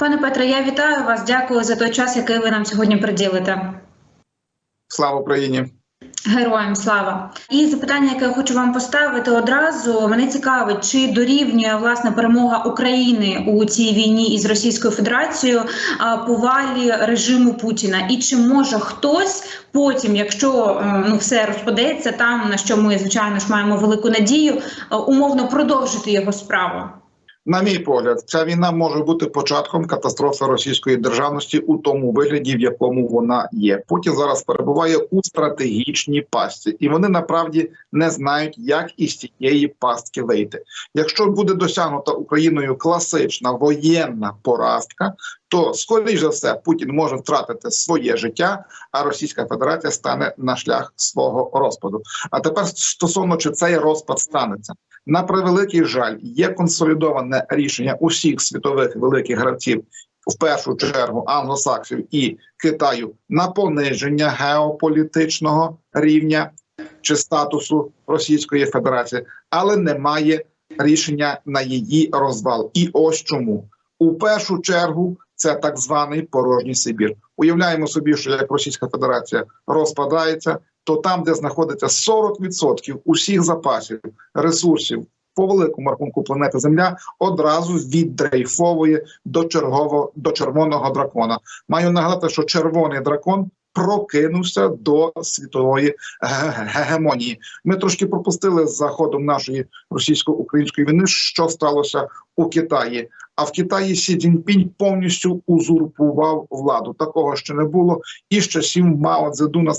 Пане Петре, я вітаю вас. Дякую за той час, який ви нам сьогодні приділите. Слава Україні. Героям слава і запитання, яке я хочу вам поставити одразу. Мене цікавить, чи дорівнює власне перемога України у цій війні із Російською Федерацією повалі режиму Путіна, і чи може хтось потім, якщо ну все розпадеться, там на що ми звичайно ж маємо велику надію, умовно продовжити його справу. На мій погляд, ця війна може бути початком катастрофи російської державності у тому вигляді, в якому вона є. Путін зараз перебуває у стратегічній пастці, і вони направді не знають, як із цієї пастки вийти. Якщо буде досягнута Україною класична воєнна поразка, то скоріш за все Путін може втратити своє життя, а Російська Федерація стане на шлях свого розпаду. А тепер стосовно чи цей розпад станеться на превеликий жаль, є консолідоване рішення усіх світових великих гравців. В першу чергу англосаксів і Китаю на пониження геополітичного рівня чи статусу Російської Федерації, але немає рішення на її розвал. І ось чому у першу чергу це так званий порожній Сибір. Уявляємо собі, що як Російська Федерація розпадається, то там, де знаходиться 40% усіх запасів ресурсів по великому рахунку планети Земля, одразу віддрейфовує до чергового до червоного дракона. Маю нагадати, що червоний дракон. Прокинувся до світової гегемонії. Ми трошки пропустили з заходом нашої російсько-української війни, що сталося у Китаї. А в Китаї Сі Цзіньпінь повністю узурпував владу. Такого ще не було і з часів Мао Цзедуна з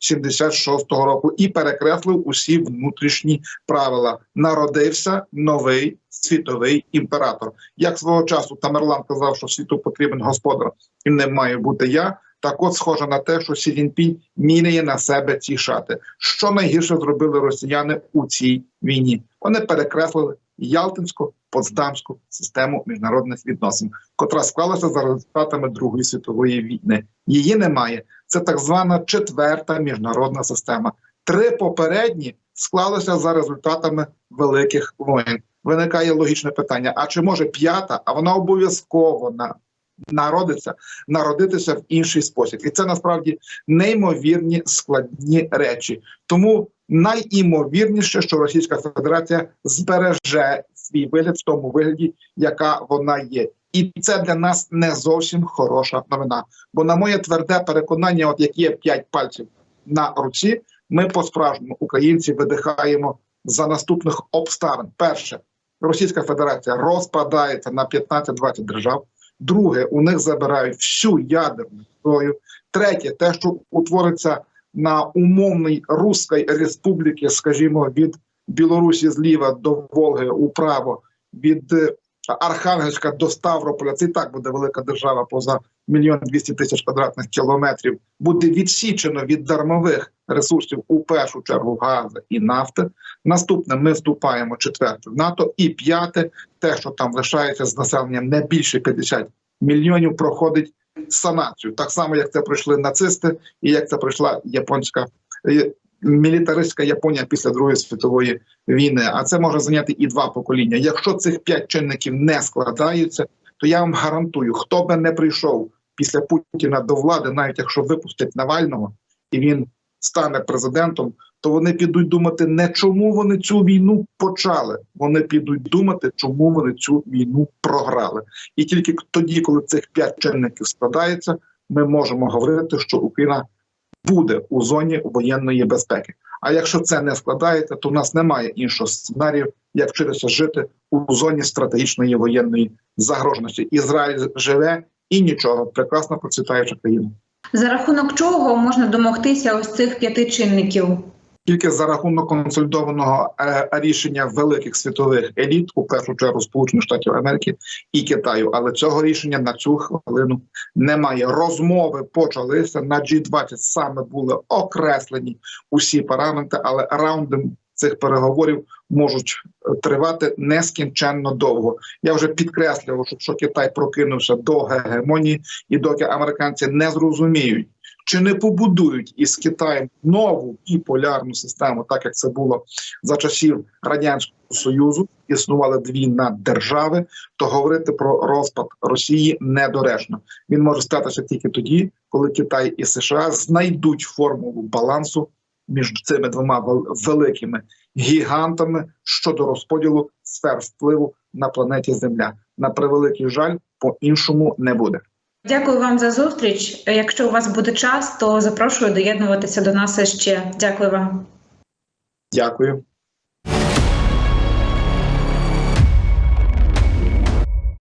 1976 року і перекреслив усі внутрішні правила. Народився новий світовий імператор. Як свого часу Тамерлан казав, що світу потрібен господар, і не має бути я. Так, от схоже на те, що Сі Цзіньпінь міряє на себе ці шати. Що найгірше зробили росіяни у цій війні? Вони перекреслили Ялтинську Потсдамську систему міжнародних відносин, котра склалася за результатами Другої світової війни. Її немає. Це так звана четверта міжнародна система. Три попередні склалися за результатами великих воєн. Виникає логічне питання: а чи може п'ята? А вона обов'язково на народиться народитися в інший спосіб, і це насправді неймовірні складні речі. Тому найімовірніше, що Російська Федерація збереже свій вигляд в тому вигляді, яка вона є. І це для нас не зовсім хороша новина. Бо, на моє тверде переконання, от як є п'ять пальців на руці, ми по справжньому українці видихаємо за наступних обставин. Перше, Російська Федерація розпадається на 15-20 держав. Друге, у них забирають всю ядерну зброю. Третє, те, що утвориться на умовній Руській республіки, скажімо, від Білорусі зліва до Волги управо, від Архангельська до Ставрополя. Це і так буде велика держава поза мільйон двісті тисяч квадратних кілометрів. Буде відсічено від дармових ресурсів у першу чергу газу і нафти. Наступне ми вступаємо четверте в НАТО, і п'яте, те, що там лишається з населенням не більше 50 мільйонів, проходить санацію, так само як це пройшли нацисти, і як це пройшла японська мілітаристська Японія після Другої світової війни. А це може зайняти і два покоління. Якщо цих п'ять чинників не складаються, то я вам гарантую, хто би не прийшов після Путіна до влади, навіть якщо випустять Навального і він стане президентом, то вони підуть думати не чому вони цю війну почали. Вони підуть думати, чому вони цю війну програли. І тільки тоді, коли цих п'ять чинників складається, ми можемо говорити, що Україна буде у зоні воєнної безпеки. А якщо це не складається, то в нас немає іншого сценарію, як вчитися жити у зоні стратегічної воєнної загроженості. Ізраїль живе і нічого, прекрасно процвітаюча країна. За рахунок чого можна домогтися ось цих п'яти чинників? Тільки за рахунок консолідованого е, рішення великих світових еліт, у першу чергу Сполучених Штатів Америки і Китаю, але цього рішення на цю хвилину немає. Розмови почалися на G20 Саме були окреслені усі параметри, але раунди цих переговорів можуть тривати нескінченно довго. Я вже підкреслював, що Китай прокинувся до гегемонії, і доки американці не зрозуміють, чи не побудують із Китаєм нову біполярну систему, так як це було за часів радянського союзу, існували дві наддержави, то говорити про розпад Росії недоречно. Він може статися тільки тоді, коли Китай і США знайдуть формулу балансу між цими двома великими гігантами щодо розподілу сфер впливу на планеті Земля. На превеликий жаль, по іншому не буде. Дякую вам за зустріч. Якщо у вас буде час, то запрошую доєднуватися до нас ще. Дякую вам. Дякую.